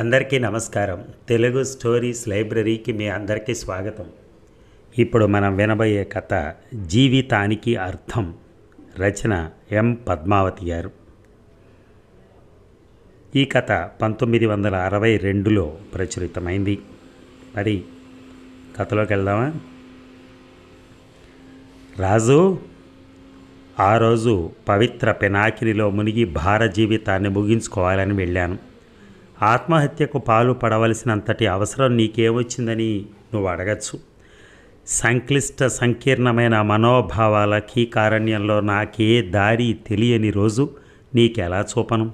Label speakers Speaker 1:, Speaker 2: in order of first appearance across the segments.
Speaker 1: అందరికీ నమస్కారం. తెలుగు స్టోరీస్ లైబ్రరీకి మీ అందరికీ స్వాగతం. ఇప్పుడు మనం వినబోయే కథ జీవితానికి అర్థం. రచన ఎం. పద్మావతి గారు. ఈ కథ పంతొమ్మిది వందల అరవై రెండులో ప్రచురితమైంది. మరి కథలోకి వెళ్దామా? రాజు ఆ రోజు పవిత్ర పెనాకినిలో మునిగి భార జీవితాన్ని ముగించుకోవాలని వెళ్ళాను. ఆత్మహత్యకు పాలు పడవలసినంతటి అవసరం నీకేమొచ్చిందని నువ్వు అడగచ్చు. సంక్లిష్ట సంకీర్ణమైన మనోభావాల కీకారణ్యంలో నాకే దారి తెలియని రోజు నీకెలా చూపను?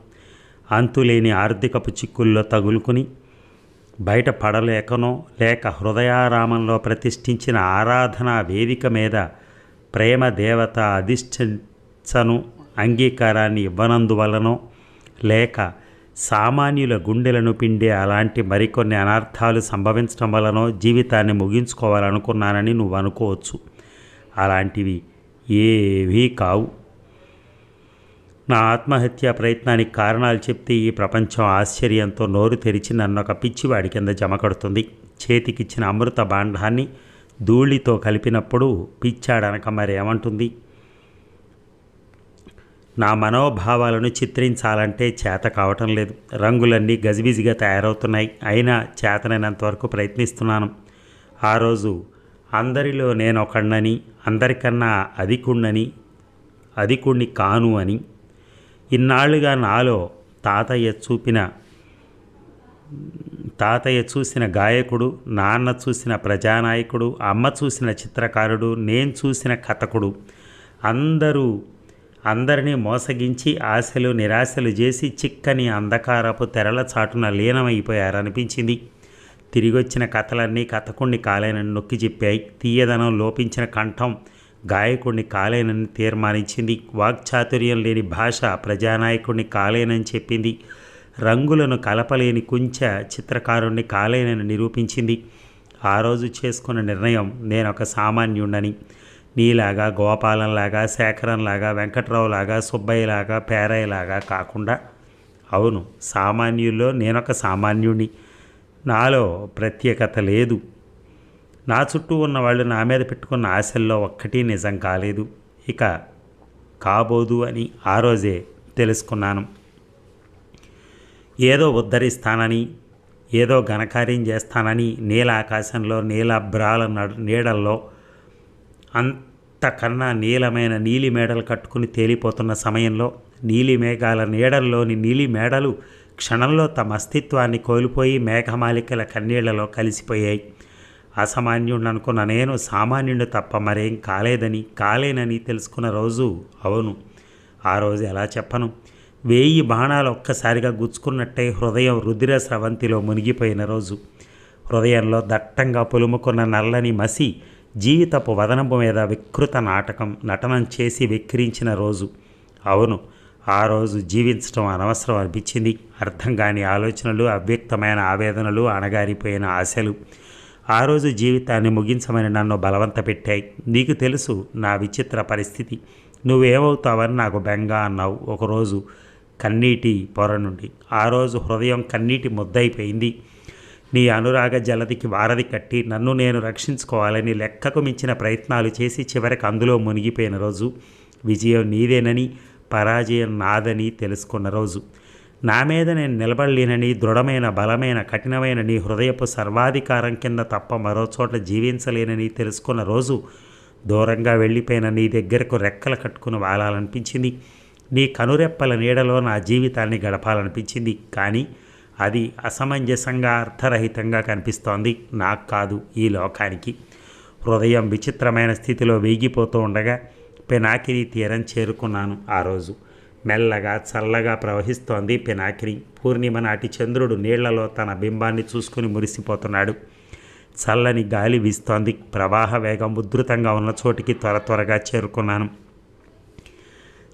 Speaker 1: అంతులేని ఆర్థికపు చిక్కుల్లో తగులుకుని బయట పడలేకనో లేక హృదయారామంలో ప్రతిష్ఠించిన ఆరాధనా వేదిక మీద ప్రేమ దేవత అధిష్ఠించను అంగీకారాన్ని ఇవ్వనందువలనో లేక సామాన్యుల గుండెలను పిండే అలాంటి మరికొన్ని అనర్థాలు సంభవించడం వలనో జీవితాన్ని ముగించుకోవాలనుకున్నానని నువ్వు అనుకోవచ్చు. అలాంటివి ఏవీ కావు. నా ఆత్మహత్య ప్రయత్నానికి కారణాలు చెప్తే ఈ ప్రపంచం ఆశ్చర్యంతో నోరు తెరిచి నన్ను ఒక పిచ్చివాడి కింద జమకడుతుంది చేతికిచ్చిన అమృత బాండాన్ని ధూళితో కలిపినప్పుడు పిచ్చాడనక మరేమంటుంది? నా మనోభావాలను చిత్రించాలంటే చేత కావటం లేదు. రంగులన్నీ గజిబిజిగా తయారవుతున్నాయి. అయినా చేతనైనంత వరకు ప్రయత్నిస్తున్నాను. ఆ రోజు అందరిలో నేను ఒకణ్ణని అందరికన్నా అధికుణ్ణని అధికుణ్ణి కాను అని ఇన్నాళ్ళుగా నాలో తాతయ్య చూపిన తాతయ్య చూసిన గాయకుడు నాన్న చూసిన ప్రజానాయకుడు అమ్మ చూసిన చిత్రకారుడు నేను చూసిన కథకుడు అందరూ అందరినీ మోసగించి ఆశలు నిరాశలు చేసి చిక్కని అంధకారపు తెరల చాటున లీనమైపోయారనిపించింది. తిరిగొచ్చిన కథలన్నీ కథకుణ్ణి కాలేనని నొక్కి చెప్పాయి. తీయదనం లోపించిన కంఠం గాయకుడిని కాలేనని తీర్మానించింది. వాక్చాతుర్యం లేని భాష ప్రజానాయకుడిని కాలేనని చెప్పింది. రంగులను కలపలేని కుంచ చిత్రకారుణ్ణి కాలేనని నిరూపించింది. ఆ రోజు చేసుకున్న నిర్ణయం నేను ఒక సామాన్యుడని నీలాగా గోపాలంలాగా శేఖరంలాగా వెంకట్రావులాగా సుబ్బయ్యలాగా పేరయ్యలాగా కాకుండా అవును సామాన్యుల్లో నేనొక సామాన్యుడిని నాలో ప్రత్యేకత లేదు. నా చుట్టూ ఉన్న వాళ్ళు నా మీద పెట్టుకున్న ఆశల్లో ఒక్కటి నిజం కాలేదు. ఇక కాబోదు అని ఆ రోజే తెలుసుకున్నాను. ఏదో ఉద్ధరిస్తానని ఏదో ఘనకార్యం చేస్తానని నీల ఆకాశంలో నీలభ్రాల నడు నీడల్లో అంతకన్నా నీలమైన నీలి మేడలు కట్టుకుని తేలిపోతున్న సమయంలో నీలి మేఘాల నీడల్లోని నీలి మేడలు క్షణంలో తమ అస్తిత్వాన్ని కోల్పోయి మేఘమాలికల కన్నీళ్ళలో కలిసిపోయాయి. అసామాన్యుడనుకున్న నేను సామాన్యుడు తప్ప మరేం కాలేదని కాలేనని తెలుసుకున్న రోజు అవును. ఆ రోజు ఎలా చెప్పను? వేయి బాణాలు ఒక్కసారిగా గుచ్చుకున్నట్టే హృదయం రుధిర స్రవంతిలో మునిగిపోయిన రోజు. హృదయంలో దట్టంగా పులుముకున్న నల్లని మసి జీవితపు వదనపు మీద వికృత నాటకం నటనం చేసి వెక్కిరించిన రోజు. అవును ఆ రోజు జీవించడం అనవసరం అనిపించింది. అర్థం కాని ఆలోచనలు అవ్యక్తమైన ఆవేదనలు అణగారిపోయిన ఆశలు. ఆ రోజు జీవితాన్ని ముగించమని నన్ను బలవంత పెట్టాయి. నీకు తెలుసు నా విచిత్ర పరిస్థితి. నువ్వేమవుతావని నాకు బెంగ అన్నావు ఒకరోజు కన్నీటి పొర నుండి. ఆ రోజు హృదయం కన్నీటి ముద్దయిపోయింది. నీ అనురాగ జలదికి వారధి కట్టి నన్ను నేను రక్షించుకోవాలని లెక్కకు మించిన ప్రయత్నాలు చేసి చివరికి అందులో మునిగిపోయిన రోజు విజయం నీదేనని పరాజయం నాదని తెలుసుకున్న రోజు. నా మీద నేను నిలబడలేనని దృఢమైన బలమైన కఠినమైన నీ హృదయపు సర్వాధికారం కింద తప్ప మరో చోట జీవించలేనని తెలుసుకున్న రోజు దూరంగా వెళ్ళిపోయిన నీ దగ్గరకు రెక్కలు కట్టుకుని వాలాలనిపించింది. నీ కనురెప్పల నీడలో నా జీవితాన్ని గడపాలనిపించింది. కానీ అది అసమంజసంగా అర్థరహితంగా కనిపిస్తోంది. నాకు కాదు ఈ లోకానికి. హృదయం విచిత్రమైన స్థితిలో వేగిపోతూ ఉండగా పెనాకిరి తీరం చేరుకున్నాను ఆ రోజు. మెల్లగా చల్లగా ప్రవహిస్తోంది పెనాకిరి పూర్ణిమ నాటి చంద్రుడు నీళ్ళలో తన బింబాన్ని చూసుకుని మురిసిపోతున్నాడు. చల్లని గాలి వీస్తోంది. ప్రవాహ వేగం ఉధృతంగా ఉన్న చోటికి త్వర త్వరగా చేరుకున్నాను.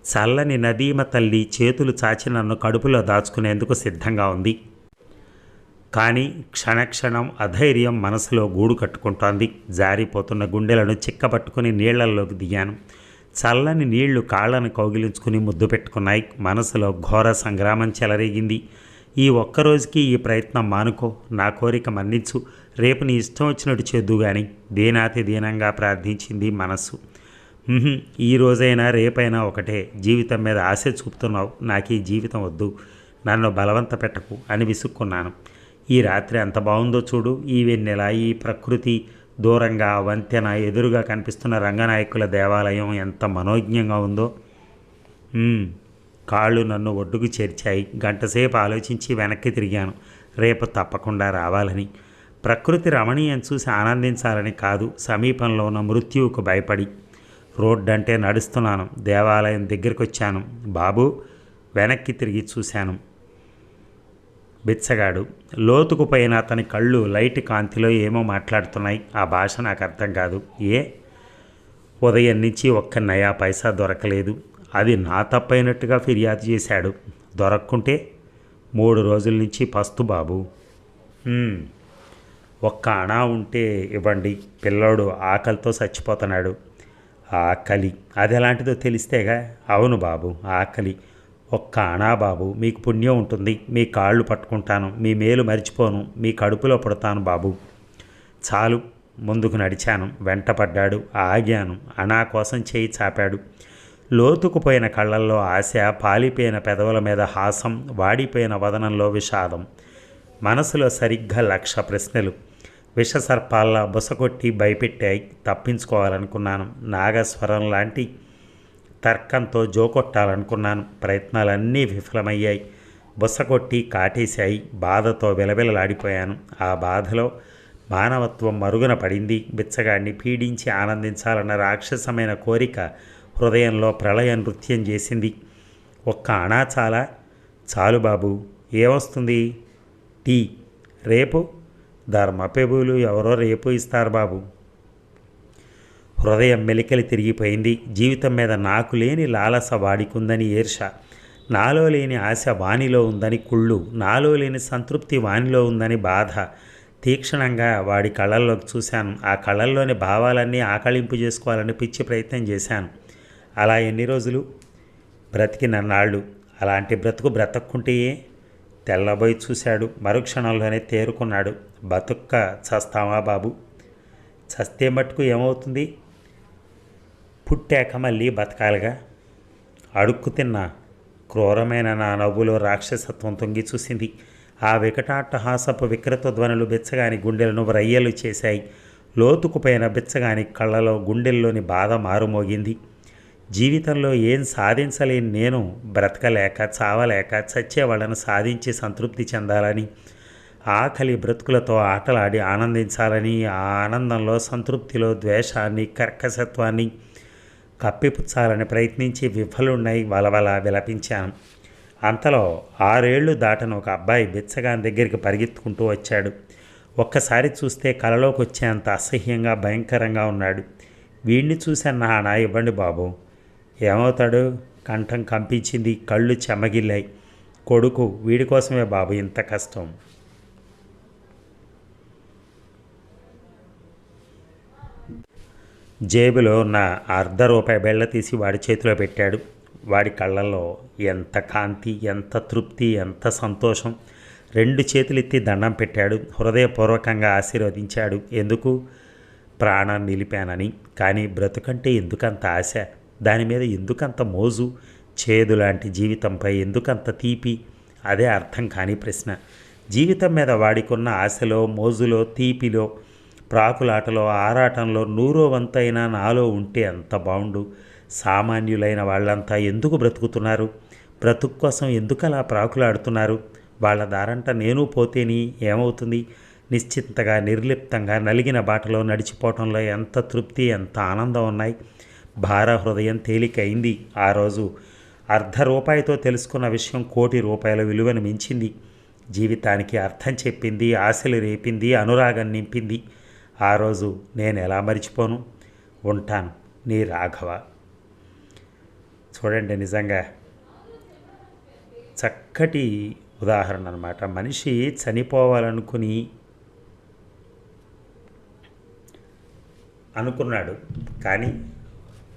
Speaker 1: చల్లని నదీమ తల్లి చేతులు చాచి నన్ను కడుపులో దాచుకునేందుకు సిద్ధంగా ఉంది. కానీ క్షణక్షణం అధైర్యం మనసులో గూడు కట్టుకుంటోంది. జారిపోతున్న గుండెలను చిక్కబట్టుకుని నీళ్ళల్లోకి దిగాను. చల్లని నీళ్ళు కాళ్ళను కౌగిలించుకుని ముద్దు పెట్టుకున్నాయి. మనసులో ఘోర సంగ్రామం చెలరేగింది. ఈ ఒక్కరోజుకి ఈ ప్రయత్నం మానుకో నా కోరిక మన్నించు. రేపు నీ ఇష్టం వచ్చినట్టు చేద్దు గాని దీనాతి దీనంగా ప్రార్థించింది మనస్సు. ఈ రోజైనా రేపైనా ఒకటే. జీవితం మీద ఆశ చూపుతున్నావు. నాకు ఈ జీవితం వద్దు. నన్ను బలవంత పెట్టకు అని విసుక్కున్నాను. ఈ రాత్రి ఎంత బాగుందో చూడు. ఈ వెన్నెల ఈ ప్రకృతి దూరంగా వంతెన ఎదురుగా కనిపిస్తున్న రంగనాయకుల దేవాలయం ఎంత మనోజ్ఞంగా ఉందో. కాళ్ళు నన్ను ఒడ్డుకు చేర్చాయి. గంటసేపు ఆలోచించి వెనక్కి తిరిగాను. రేపు తప్పకుండా రావాలని. ప్రకృతి రమణీయం చూసి ఆనందించాలని కాదు. సమీపంలో ఉన్న మృత్యువుకు భయపడి రోడ్డంటే నడుస్తున్నాను. దేవాలయం దగ్గరికి వచ్చాను బాబు వెనక్కి తిరిగి చూశాను. బిచ్చగాడు లోతుకు పైన అతని కళ్ళు లైట్ కాంతిలో ఏమో మాట్లాడుతున్నాయి. ఆ భాష నాకు అర్థం కాదు. ఏ? ఉదయం నుంచి ఒక్క నయా పైసా దొరకలేదు. అది నా తప్పైనట్టుగా ఫిర్యాదు చేశాడు. దొరక్కుంటే మూడు రోజుల నుంచి పస్తు బాబు. ఒక్క అణా ఉంటే ఇవ్వండి. పిల్లోడు ఆకలితో చచ్చిపోతున్నాడు. ఆకలి. అది ఎలాంటిదో తెలిస్తేగా అవును బాబు ఆకలి. ఒక్క అనా బాబు మీకు పుణ్యం ఉంటుంది. మీ కాళ్ళు పట్టుకుంటాను మీ మేలు మరిచిపోను మీ కడుపులో పుడతాను బాబు. చాలు ముందుకు నడిచాను వెంటపడ్డాడు ఆగాను అనా కోసం చేయి చాపాడు. లోతుకుపోయిన కళ్ళల్లో ఆశ పాలిపోయిన పెదవుల మీద హాసం వాడిపోయిన వదనంలో విషాదం. మనసులో సరిగ్గా లక్ష ప్రశ్నలు. విషసర్పాల్లా బుసకొట్టి భయపెట్టాయి. తప్పించుకోవాలనుకున్నాను. నాగస్వరం లాంటి తర్కంతో జోకొట్టాలనుకున్నాను. ప్రయత్నాలన్నీ విఫలమయ్యాయి. బుసకొట్టి కాటేశాయి. బాధతో విలవిలలాడిపోయాను. ఆ బాధలో మానవత్వం మరుగున పడింది. బిచ్చగాడిని పీడించి ఆనందించాలన్న రాక్షసమైన కోరిక హృదయంలో ప్రళయ నృత్యం చేసింది. ఒక్క అణా చాలా చాలు బాబు ఏమొస్తుంది? టీ రేపు ధర్మపెబులు ఎవరో రేపు ఇస్తారు బాబు. హృదయం మెలికలు తిరిగిపోయింది. జీవితం మీద నాకు లేని లాలస వాడికుందని ఈర్ష. నాలో లేని ఆశ వాణిలో ఉందని కుళ్ళు. నాలో లేని సంతృప్తి వాణిలో ఉందని బాధ. తీక్షణంగా వాడి కళ్ళల్లోకి చూశాను. ఆ కళ్ళల్లోని భావాలన్నీ ఆకళింపు చేసుకోవాలని పిచ్చి ప్రయత్నం చేశాను. అలా ఎన్ని రోజులు? బ్రతికినన్నాళ్ళు. అలాంటి బ్రతుకు బ్రతక్కుంటే తెల్లబోయి చూశాడు. మరుక్షణంలోనే తేరుకున్నాడు. బతుక్క చస్తావా బాబు? చస్తే మట్టుకు ఏమవుతుంది? పుట్టాక మళ్ళీ బతకాలిగా? అడుక్కు తిన్న క్రూరమైన నా నవ్వులో రాక్షసత్వం తొంగి చూసింది. ఆ వికటాట్టహాసపు వికృత ధ్వనులు బిచ్చగాని గుండెలను రయ్యలు చేశాయి. లోతుకుపోయిన బిచ్చగాని కళ్ళలో గుండెల్లోని బాధ మారుమోగింది. జీవితంలో ఏం సాధించలేని నేను బ్రతకలేక చావలేక చచ్చేవాళ్ళను సాధించి సంతృప్తి చెందాలని ఆకలి బ్రతుకులతో ఆటలాడి ఆనందించాలని ఆ ఆనందంలో సంతృప్తిలో ద్వేషాన్ని కర్కశత్వాన్ని కప్పిపుచ్చాలని ప్రయత్నించి విఫలున్నై వలవల విలపించాను. అంతలో ఆరేళ్ళు దాటను ఒక అబ్బాయి బిచ్చగాని దగ్గరికి పరిగెత్తుకుంటూ వచ్చాడు. ఒక్కసారి చూస్తే కలలోకి వచ్చేంత అసహ్యంగా భయంకరంగా ఉన్నాడు. వీడిని చూశాను నా ఇవ్వండి బాబు. ఏమవుతాడు? కంఠం కంపించింది కళ్ళు చెమగిల్లాయి. కొడుకు వీడి కోసమే బాబు ఇంత కష్టం. జేబులో ఉన్న అర్ధ రూపాయి బెళ్ళ తీసి వాడి చేతిలో పెట్టాడు. వాడి కళ్ళల్లో ఎంత కాంతి ఎంత తృప్తి ఎంత సంతోషం. రెండు చేతులెత్తి దండం పెట్టాడు. హృదయపూర్వకంగా ఆశీర్వదించాడు. ఎందుకు? ప్రాణం నిలిపానని. కానీ బ్రతుకంటే ఎందుకంత ఆశ? దాని మీద ఎందుకంత మోజు? చేదు లాంటి జీవితంపై ఎందుకంత తీపి? అదే అర్థం కాని ప్రశ్న. జీవితం మీద వాడికున్న ఆశలో మోజులో తీపిలో ప్రాకులాటలో ఆరాటంలో నూరో వంతైనా నాలో ఉంటే అంత బాగుండు సామాన్యులైన వాళ్ళంతా ఎందుకు బ్రతుకుతున్నారు? బ్రతుకు కోసం ఎందుకు అలా ప్రాకులాడుతున్నారు? వాళ్ళ దారంట నేను పోతేని ఏమవుతుంది? నిశ్చింతగా నిర్లిప్తంగా నలిగిన బాటలో నడిచిపోవటంలో ఎంత తృప్తి ఎంత ఆనందం ఉన్నాయి? భార హృదయం తేలికైంది. ఆ రోజు అర్ధ రూపాయితో తెలుసుకున్న విషయం కోటి రూపాయల విలువను మించింది. జీవితానికి అర్థం చెప్పింది ఆశలు రేపింది అనురాగం నింపింది. ఆ రోజు నేను ఎలా మరిచిపోను? ఉంటాను నీ రాఘవ. చూడండి నిజంగా చక్కటి ఉదాహరణ అనమాట మనిషి చనిపోవాలనుకుని అనుకున్నాడు కానీ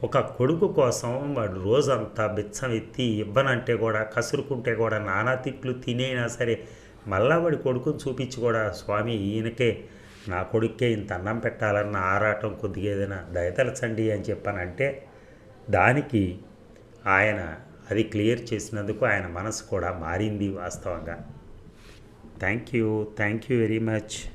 Speaker 1: ఒక కొడుకు కోసం వాడు రోజంతా బిచ్చం ఎత్తి ఇవ్వనంటే కూడా కసురుకుంటే కూడా నానా తిట్లు తినైనా సరే మళ్ళా వాడి కొడుకుని చూపించి కూడా స్వామి ఈయనకే నా కొడుకే ఇంత అన్నం పెట్టాలన్న ఆరాటం కొద్దిగా ఏదైనా దయతలచండి అని చెప్పానంటే దానికి ఆయన అది క్లియర్ చేసినందుకు ఆయన మనసు కూడా మారింది వాస్తవంగా. Thank you. Thank you very much.